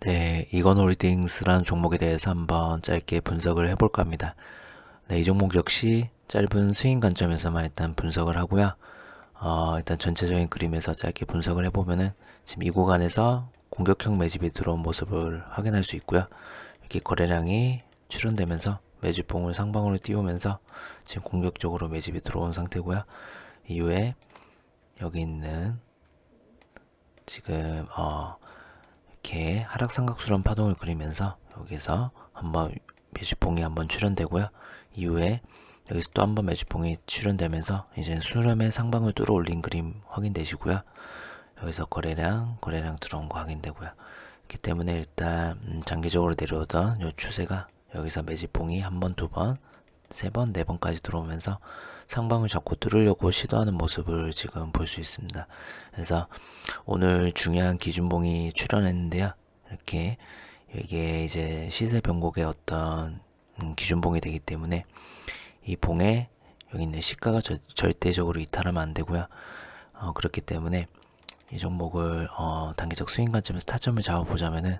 네, 이건홀딩스라는 종목에 대해서 한번 짧게 분석을 해볼까 합니다. 네, 이 종목 역시 짧은 스윙 관점에서만 일단 분석을 하고요. 어, 일단 전체적인 그림에서 짧게 분석을 해보면은 지금 이 구간에서 공격형 매집이 들어온 모습을 확인할 수 있고요. 이렇게 거래량이 출현되면서 매집봉을 상방으로 띄우면서 지금 공격적으로 매집이 들어온 상태고요. 이후에 여기 있는 지금 어, 이렇게 하락 삼각수렴 파동을 그리면서 여기서 한번 매집봉이 한번 출현되고요. 이후에 여기서 또 한번 매집봉이 출현되면서 이제 수렴의 상방을 뚫어 올린 그림 확인되시고요. 여기서 거래량, 거래량 들어온 거 확인되고요. 그렇기 때문에 일단 음, 장기적으로 내려오던 이 추세가 여기서 매집봉이 한 번, 두 번, 세 번, 네 번까지 들어오면서 상방을 잡고 뚫으려고 시도하는 모습을 지금 볼 수 있습니다. 그래서 오늘 중요한 기준봉이 출현했는데요. 이렇게 이게 이제 시세 변곡의 어떤 음, 기준봉이 되기 때문에 이 봉에 여기 있는 시가가 저, 절대적으로 이탈하면 안 되고요. 어, 그렇기 때문에 이 종목을 어, 단기적 스윙 관점에서 타점을 잡아보자면은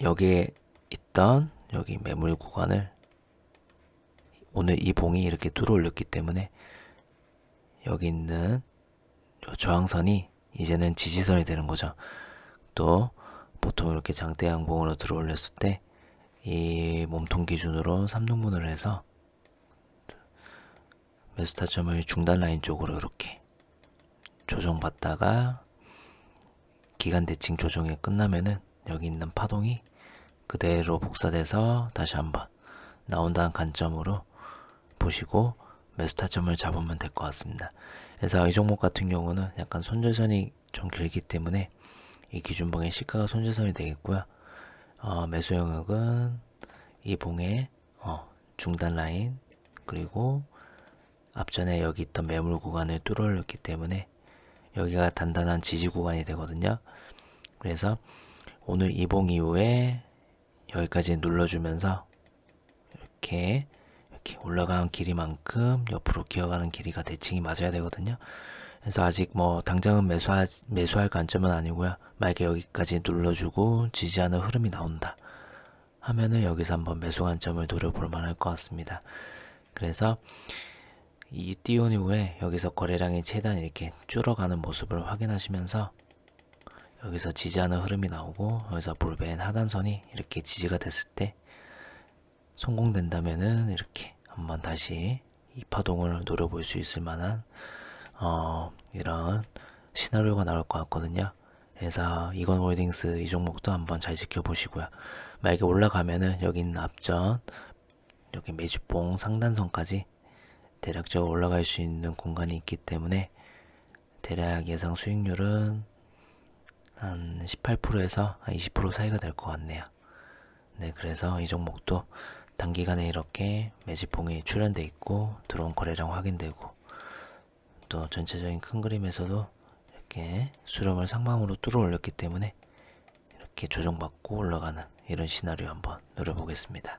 여기에 있던 여기 매물 구간을 오늘 이 봉이 이렇게 뚫어 올렸기 때문에 여기 있는 요 저항선이 이제는 지지선이 되는 거죠. 또 보통 이렇게 장대 양봉으로 들어 올렸을 때 이 몸통 기준으로 3등분을 해서 매수 타점을 중단 라인 쪽으로 이렇게 조정받다가 기간 대칭 조정이 끝나면은 여기 있는 파동이 그대로 복사돼서 다시 한번 나온다는 관점으로 보시고 매수 타점을 잡으면 될 것 같습니다. 그래서 이 종목 같은 경우는 약간 손절선이 좀 길기 때문에 이 기준봉의 시가가 손절선이 되겠고요. 어, 매수 영역은 이 봉의 어, 중단 라인 그리고 앞전에 여기 있던 매물 구간을 뚫어올렸기 때문에 여기가 단단한 지지 구간이 되거든요. 그래서 오늘 이봉 이후에 여기까지 눌러주면서 이렇게 이렇게 올라가는 길이만큼 옆으로 기어가는 길이가 대칭이 맞아야 되거든요. 그래서 아직 뭐 당장은 매수하, 매수할 관점은 아니고요. 만약에 여기까지 눌러주고 지지하는 흐름이 나온다 하면은 여기서 한번 매수 관점을 노려볼 만할 것 같습니다. 그래서 이 띄운 이후에 여기서 거래량이 최대한 이렇게 줄어가는 모습을 확인하시면서 여기서 지지하는 흐름이 나오고 여기서 볼벤 하단선이 이렇게 지지가 됐을 때 성공된다면은 이렇게 한번 다시 이 파동을 노려볼 수 있을 만한 어, 이런 시나리오가 나올 것 같거든요. 그래서 이건 홀딩스 이 종목도 한번 잘 지켜보시고요. 만약에 올라가면은 여기 있는 앞전 여기 매주봉 상단선까지 대략적으로 올라갈 수 있는 공간이 있기 때문에 대략 예상 수익률은 한 18%에서 한20% 사이가 될 것 같네요. 네, 그래서 이 종목도 단기간에 이렇게 매집봉이 출현돼 있고 들어온 거래량 확인되고 또 전체적인 큰 그림에서도 이렇게 수렴을 상방으로 뚫어 올렸기 때문에 이렇게 조정받고 올라가는 이런 시나리오 한번 노려보겠습니다.